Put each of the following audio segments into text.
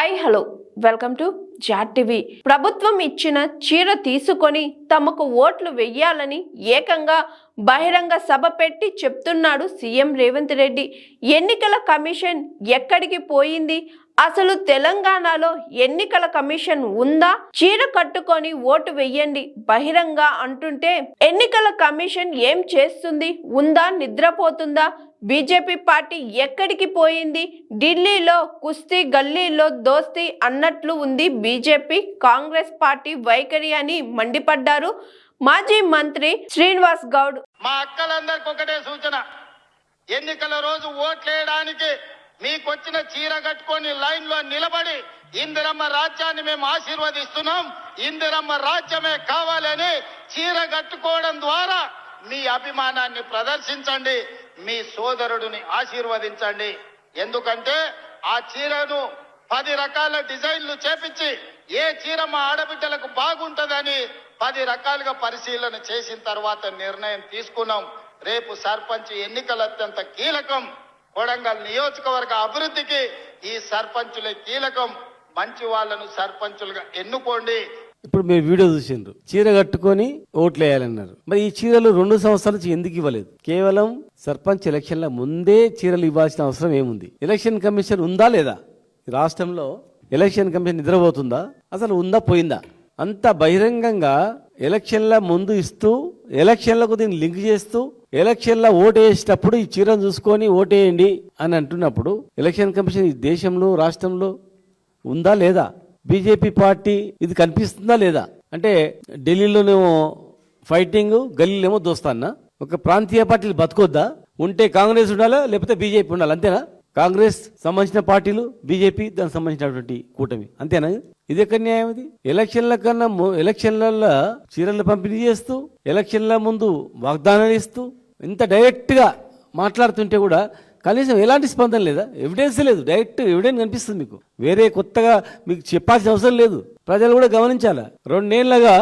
Hi hello. Welcome to Jat TV. ప్రభుత్వం ఇచ్చిన చీర తీసుకొని తమకు ఓట్లు వెయ్యాలని ఏకంగా బహిరంగ సభ పెట్టి చెప్తున్నాడు సీఎం రేవంత్ రెడ్డి. ఎన్నికల కమిషన్ ఎక్కడికి పోయింది? అసలు తెలంగాణలో ఎన్నికల కమిషన్ ఉందా? చీర కట్టుకొని ఓటు వెయ్యండి బహిరంగ అంటుంటే ఎన్నికల కమిషన్ ఏం చేస్తుంది? ఉందా? నిద్రపోతుందా? బీజేపీ పార్టీ ఎక్కడికి పోయింది? ఢిల్లీలో కుస్తీ గల్లీలో దోస్తీ అన్నట్లు ఉంది బీజేపీ. కాంగ్రెస్ పార్టీ వైఖరి అని మండిపడ్డారు మాజీ మంత్రి శ్రీనివాస్ గౌడ్. మా అక్కలందరికి ఒకటే సూచన ఎన్నికల రోజు ఓట్లేయడానికి మీకొచ్చిన చీర కట్టుకొని లైన్లో నిలబడి ఇందిరమ్మ రాజ్యాన్ని మేము ఆశీర్వదిస్తున్నాం ఇందిరమ్మ రాజ్యమే కావాలని చీర కట్టుకోవడం ద్వారా మీ అభిమానాన్ని ప్రదర్శించండి మీ సోదరుడిని ఆశీర్వదించండి. ఎందుకంటే ఆ చీరను పది రకాల డిజైన్లు చేపించి ఏ చీర మా ఆడబిడ్డలకు బాగుంటుందని పది రకాలుగా పరిశీలన చేసిన తర్వాత నిర్ణయం తీసుకున్నాం. రేపు సర్పంచ్ ఎన్నికలు అత్యంత కీలకం. కొడంగల్ నియోజకవర్గ అభివృద్ధికి ఈ సర్పంచులే కీలకం. మంచి వాళ్ళను సర్పంచులుగా ఎన్నుకోండి. ఇప్పుడు మీరు వీడియో చూసిండ్రు. చీర కట్టుకొని ఓట్లు వేయాలన్నారు మరి ఈ చీరలు రెండు సంవత్సరాల నుంచి ఎందుకు ఇవ్వలేదు? కేవలం సర్పంచ్ ఎలక్షన్ల ముందే చీరలు ఇవ్వాల్సిన అవసరం ఏముంది? ఎలక్షన్ కమిషన్ ఉందా లేదా? రాష్ట్రంలో ఎలక్షన్ కమిషన్ నిద్రపోతుందా? అసలు ఉందా పోయిందా? అంత బహిరంగంగా ఎలక్షన్ల ముందు ఇస్తూ ఎలక్షన్లకు దీన్ని లింక్ చేస్తూ ఎలక్షన్ల ఓటు వేసేటప్పుడు ఈ చీరను చూసుకొని ఓటేయండి అని అంటున్నప్పుడు ఎలక్షన్ కమిషన్ ఈ దేశంలో రాష్ట్రంలో ఉందా లేదా? బీజేపీ పార్టీ ఇది కనిపిస్తుందా లేదా? అంటే ఢిల్లీలోనేమో ఫైటింగ్ గల్లీలేమో దోస్తాన్న ఒక ప్రాంతీయ పార్టీలు బతుకొద్దా? ఉంటే కాంగ్రెస్ ఉండాలా లేకపోతే బీజేపీ ఉండాలి? అంతేనా? కాంగ్రెస్ సంబంధించిన పార్టీలు బీజేపీ దానికి సంబంధించినటువంటి కూటమి. అంతేనా? ఇది ఎక్కడ న్యాయం ఇది? ఎలక్షన్ల కన్నా ఎలక్షన్లలో చీరలు పంపిణీ చేస్తూ ఎలక్షన్ల ముందు వాగ్దానాలు ఇస్తూ ఇంత డైరెక్ట్గా మాట్లాడుతుంటే కూడా కనీసం ఎలాంటి స్పందన లేదా? ఎవిడెన్స్ లేదు. డైరెక్ట్ ఎవిడెన్స్ కనిపిస్తుంది మీకు. వేరే కొత్తగా మీకు చెప్పాల్సిన అవసరం లేదు. ప్రజలు కూడా గమనించాలా? రెండేళ్ళగా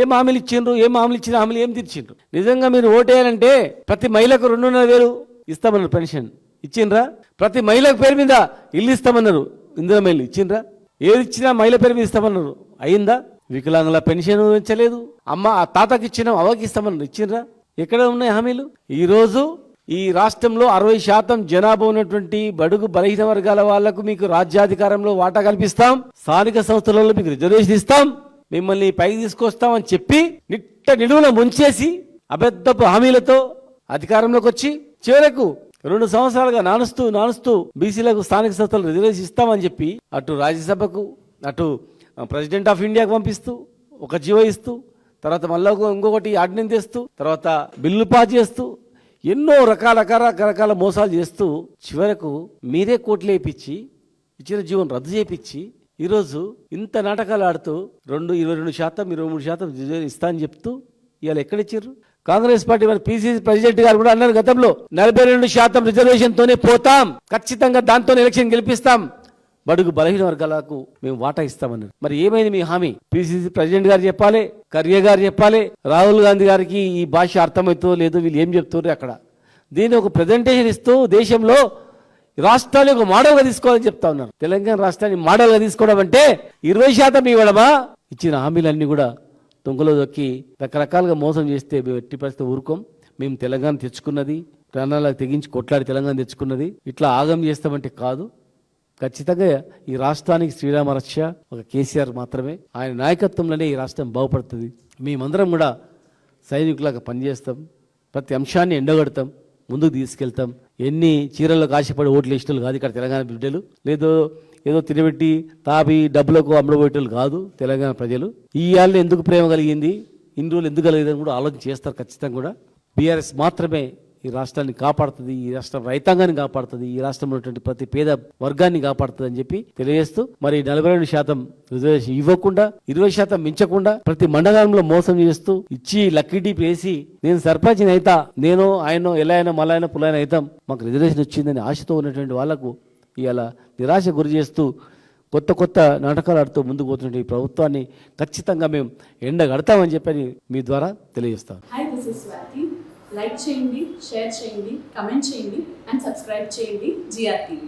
ఏం హామీలు ఇచ్చిండ్రు? ఏం హామీలు ఇచ్చిన హామీలు ఏం తీర్చిండ్రు? నిజంగా మీరు ఓటేయాలంటే ప్రతి మహిళకు రెండున్నర వేలు ఇస్తామన్నారు పెన్షన్. ఇచ్చిండ్రా? ప్రతి మహిళకు పేరు మీద ఇల్లు ఇస్తామన్నారు. ఇందిరా ఇచ్చిండ్రా? ఏది ఇచ్చినా మహిళ పేరు మీద ఇస్తామన్నారు. అయిందా? వికలాంగుల పెన్షన్ ఇచ్చలేదు అమ్మ ఆ తాతకి ఇచ్చిన అవ్వకి ఇస్తామన్నారు. ఇచ్చిండ్రా? ఎక్కడ ఉన్నాయి హామీలు? ఈరోజు ఈ రాష్ట్రంలో అరవై శాతం జనాభా ఉన్నటువంటి బడుగు బలహీన వర్గాల వాళ్ళకు మీకు రాజ్యాధికారంలో వాటా కల్పిస్తాం. స్థానిక సంస్థలలో మీకు రిజర్వేషన్ ఇస్తాం. మిమ్మల్ని పైకి తీసుకొస్తామని చెప్పి నిట్ట నిలువున ముంచేసి అబద్ధపు హామీలతో అధికారంలోకి వచ్చి చివరకు రెండు సంవత్సరాలుగా నానుస్తూ నానుస్తూ బీసీలకు స్థానిక సంస్థలు రిజర్వేషన్ ఇస్తామని చెప్పి అటు రాజ్యసభకు అటు ప్రెసిడెంట్ ఆఫ్ ఇండియాకు పంపిస్తూ ఒక జీవో ఇస్తూ తర్వాత మళ్ళీ ఇంకొకటి ఆర్డినెన్స్ తెస్తూ తర్వాత బిల్లు పాస్ చేస్తూ ఎన్నో రకాల రకరకాల మోసాలు చేస్తూ చివరకు మీరే కోట్లు వేయించి ఇచ్చిన జీవనం రద్దు చేయించి ఈరోజు ఇంత నాటకాలు ఆడుతూ రెండు ఇరవై రెండు శాతం ఇరవై మూడు శాతం ఇస్తా అని చెప్తూ ఇవాళ ఎక్కడిచ్చారు కాంగ్రెస్ పార్టీ మన పిసిసి ప్రెసిడెంట్ గారు కూడా అన్నారు గతంలో నలభై రెండు శాతం రిజర్వేషన్ తోనే పోతాం. ఖచ్చితంగా దాంతో ఎలక్షన్ గెలిపిస్తాం. బడుగు బలహీన వర్గాలకు మేము వాటా ఇస్తామన్నారు. మరి ఏమైంది మీ హామీ? పిసిసి ప్రెసిడెంట్ గారు చెప్పాలి ఖర్గే గారు చెప్పాలి రాహుల్ గాంధీ గారికి ఈ భాష అర్థమవుతుందో లేదో వీళ్ళు ఏం చెప్తున్నారు అక్కడ? దీన్ని ఒక ప్రజెంటేషన్ ఇస్తూ దేశంలో రాష్ట్రాన్ని ఒక మోడల్గా తీసుకోవాలని చెప్తా ఉన్నారు. తెలంగాణ రాష్ట్రాన్ని మోడల్గా తీసుకోవడం అంటే ఇరవై శాతం ఇవ్వడమా? ఇచ్చిన హామీలన్నీ కూడా తుంగలో దొక్కి రకరకాలుగా మోసం చేస్తే మేము ఎట్టి పరిస్థితి ఊరుకోం. మేము తెలంగాణ తెచ్చుకున్నది ప్రాణాలకు తెగించి కొట్లాడి తెలంగాణ తెచ్చుకున్నది. ఇట్లా ఆగం చేస్తామంటే కాదు. ఖచ్చితంగా ఈ రాష్ట్రానికి శ్రీరామ రక్ష ఒక కేసీఆర్ మాత్రమే. ఆయన నాయకత్వంలోనే ఈ రాష్ట్రం బాగుపడుతుంది. మేమందరం కూడా సైనికులాగా పనిచేస్తాం. ప్రతి అంశాన్ని ఎండగడతాం ముందుకు తీసుకెళ్తాం. ఎన్ని చీరలకు ఆశపడి ఓట్లు వేసిన కాదు ఇక్కడ తెలంగాణ బిడ్డలు. లేదో ఏదో తినబెట్టి తాపి డబ్బులకు అమ్మడబోయేటోళ్ళు కాదు తెలంగాణ ప్రజలు. ఈ ఏళ్ళు ఎందుకు ప్రేమ కలిగింది? ఇన్ని రోజులు ఎందుకు కలిగిందని కూడా ఆలోచన చేస్తారు ఖచ్చితంగా కూడా. బీఆర్ఎస్ మాత్రమే ఈ రాష్ట్రాన్ని కాపాడుతుంది ఈ రాష్ట్ర రైతాంగాన్ని కాపాడుతుంది ఈ రాష్ట్రంలో ఉన్నటువంటి ప్రతి పేద వర్గాన్ని కాపాడుతుంది అని చెప్పి తెలియజేస్తూ మరి నలభై రెండు శాతం రిజర్వేషన్ ఇవ్వకుండా ఇరవై శాతం మించకుండా ప్రతి మండలంలో మోసం చేస్తూ ఇచ్చి లక్కీ డీప్ వేసి నేను సర్పంచ్ అయితా నేను ఆయన ఎలా అయినా మళ్ళా అయినా పులైన అవుతాం మాకు రిజర్వేషన్ వచ్చిందని ఆశతో ఉన్నటువంటి వాళ్ళకు ఇవాళ నిరాశ గురి చేస్తూ కొత్త కొత్త నాటకాలు ఆడుతూ ముందుకు పోతున్న ఈ ప్రభుత్వాన్ని ఖచ్చితంగా మేము ఎండగడతామని చెప్పని మీ ద్వారా తెలియజేస్తాం hi this is Swathi like చేయండి షేర్ చేయండి కమెంట్ చేయండి అండ్ సబ్స్క్రైబ్ చేయండి జిఆర్